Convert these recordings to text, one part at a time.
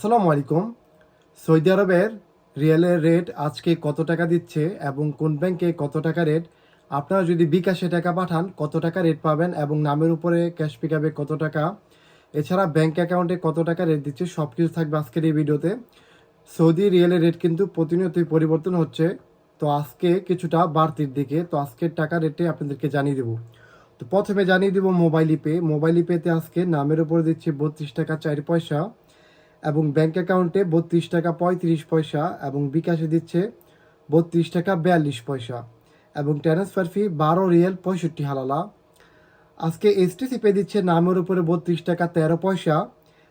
আসসালামু আলাইকুম। সৌদি আরবের রিয়েলের রেট আজকে কত টাকা দিচ্ছে এবং কোন ব্যাংকে কত টাকা রেট? আপনারা যদি বিকাশে টাকা পাঠান, কত টাকা রেট পাবেন এবং নামের উপরে ক্যাশ পিকাবে কত টাকা? এছাড়া ব্যাংক অ্যাকাউন্টে কত টাকা রেট দিচ্ছে সব কিছু থাকবে আজকের এই ভিডিওতে। সৌদি রিয়েলের রেট কিন্তু প্রতিনিয়তই পরিবর্তন হচ্ছে। তো আজকে কিছুটা বাড়তির দিকে, তো আজকের টাকা রেটে আপনাদেরকে জানিয়ে দেবো। তো প্রথমে জানিয়ে দেবো মোবাইল ইপে। মোবাইল ইপেতে আজকে নামের উপরে দিচ্ছে বত্রিশ টাকা চার পয়সা। এবং ব্যাংক অ্যাকাউন্টে বত্রিশ টাকা পঁয়ত্রিশ পয়সা এবং বিকাশে দিচ্ছে বত্রিশ টাকা বিয়াল্লিশ পয়সা এবং ট্রান্সফার ফি বারো রিয়েল পঁয়ষট্টি হালালা। আজকে এসটিসি পে দিচ্ছে নামের উপরে বত্রিশ টাকা তেরো পয়সা,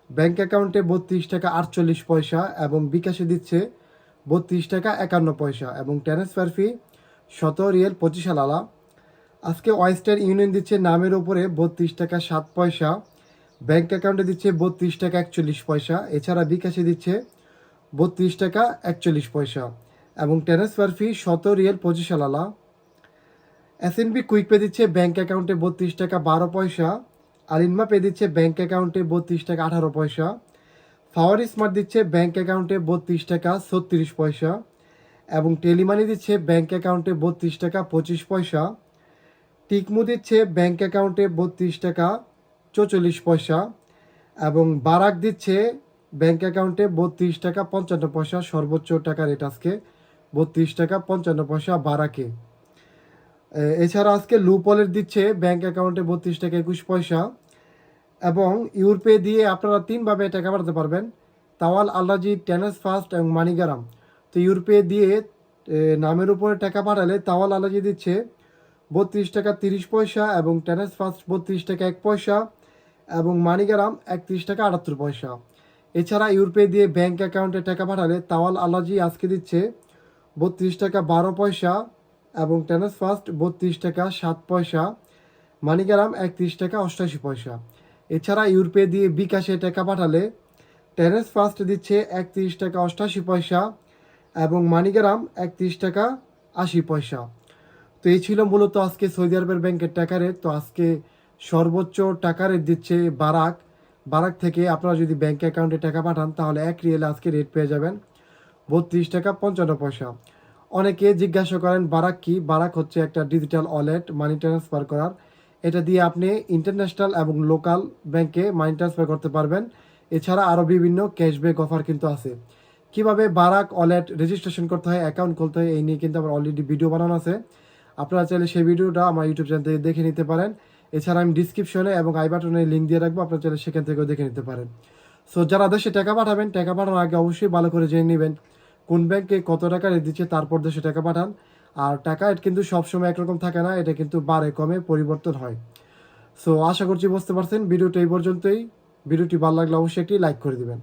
ব্যাংক অ্যাকাউন্টে বত্রিশ টাকা আটচল্লিশ পয়সা এবং বিকাশে দিচ্ছে বত্রিশ টাকা একান্ন পয়সা এবং ট্রান্সফার ফি শত রিয়েল পঁচিশ হালালা। আজকে ওয়েস্টার্ন ইউনিয়ন দিচ্ছে নামের উপরে বত্রিশ টাকা সাত পয়সা ব্যাংক অ্যাকাউন্টে দিচ্ছে বত্রিশ টাকা একচল্লিশ পয়সা, এছাড়া বিকাশে দিচ্ছে বত্রিশ টাকা একচল্লিশ পয়সা, এবং ট্রান্সফার ফি শত রিয়েল পঁচিশ আলালা এসএনবি কুইক পে দিচ্ছে ব্যাংক অ্যাকাউন্টে বত্রিশ টাকা বারো পয়সা আলিনমা পে দিচ্ছে ব্যাংক অ্যাকাউন্টে বত্রিশ টাকা আঠারো পয়সা পাওয়ার স্মার্ট দিচ্ছে ব্যাংক অ্যাকাউন্টে বত্রিশ টাকা ছত্রিশ পয়সা, এবং টেলিমানি দিচ্ছে ব্যাংক অ্যাকাউন্টে বত্রিশ টাকা পঁচিশ পয়সা টিকমু দিচ্ছে ব্যাংক অ্যাকাউন্টে বত্রিশ টাকা চৌচল্লিশ পয়সা এবং বারাক দিচ্ছে ব্যাংক অ্যাকাউন্টে বত্রিশ টাকা পঞ্চান্ন পয়সা, সর্বোচ্চ টাকা রেট আজকে বত্রিশ টাকা পঞ্চান্ন পয়সা বারাকে। এছাড়া আজকে লুপলের দিচ্ছে ব্যাংক অ্যাকাউন্টে বত্রিশ টাকা একুশ পয়সা এবং ইউরপে দিয়ে আপনারা তিনভাবে টাকা পাঠাতে পারবেন। তাওয়াল আল্লাজি টেনেস, ফাস্ট এবং মানিগারাম। তো ইউরপে দিয়ে নামের উপরে টাকা পাঠালে তাওয়াল আল্লাজি দিচ্ছে বত্রিশ টাকা তিরিশ পয়সা এবং টেনেস, ফাস্ট বত্রিশ টাকা এক পয়সা। এবং মানিগ্রাম একত্রিশ টাকা আটাত্তর পয়সা। এছাড়া ইউরপে দিয়ে ব্যাংক অ্যাকাউন্টে টাকা পাঠালে তাওয়াল আলাজি আজকে দিচ্ছে বত্রিশ টাকা বারো পয়সা এবং টেনেস ফাস্ট বত্রিশ টাকা সাত পয়সা। মানিগ্রাম একত্রিশ টাকা অষ্টাশি পয়সা। এছাড়া ইউরপে দিয়ে বিকাশে টাকা পাঠালে টেনেস ফাস্ট দিচ্ছে একত্রিশ টাকা অষ্টাশি পয়সা এবং মানিগ্রাম একত্রিশ টাকা আশি পয়সা। তো এই ছিল মূলত আজকে সৌদি আরবের ব্যাংকের টাকা রেট। তো আজকে সর্বোচ্চ টাকা রেট দিচ্ছে বারাক। বারাক থেকে আপনারা যদি ব্যাঙ্ক অ্যাকাউন্টে টাকা পাঠান, তাহলে এক রিয়েলে আজকে রেট পেয়ে যাবেন। বত্রিশ টাকা পঞ্চান্ন পয়সা। অনেকে জিজ্ঞাসা করেন, বারাক কি? বারাক হচ্ছে একটা ডিজিটাল ওয়ালেট মানি ট্রান্সফার করার। এটা দিয়ে আপনি ইন্টারন্যাশনাল এবং লোকাল ব্যাংকে মানি ট্রান্সফার করতে পারবেন। এছাড়া আরও বিভিন্ন ক্যাশব্যাক অফার কিন্তু আছে। কীভাবে বারাক ওয়ালেট রেজিস্ট্রেশন করতে হয় অ্যাকাউন্ট খুলতে হয়, এই নিয়ে কিন্তু আমার অলরেডি ভিডিও বানানো আছে। আপনারা চাইলে সেই ভিডিওটা আমার ইউটিউব চ্যানেল থেকে দেখে নিতে পারেন। এছাড়া আমি ডিসক্রিপশনে এবং আই বাটনে লিঙ্ক দিয়ে রাখব, আপনারা চাইলে সেখান থেকেও দেখে নিতে পারেন। সো যারা দেশে টাকা পাঠাবেন, টাকা পাঠানোর আগে অবশ্যই ভালো করে জেনে নেবেন কোন ব্যাংকে কত টাকা রেট দিচ্ছে, তারপর দেশে টাকা পাঠান। আর টাকা এটা কিন্তু সবসময় একরকম থাকে না, এটা কিন্তু বারে কমে পরিবর্তন হয়। সো আশা করছি বুঝতে পারছেন। ভিডিওটা এই পর্যন্তই। ভিডিওটি ভালো লাগলে অবশ্যই একটি লাইক করে দিবেন।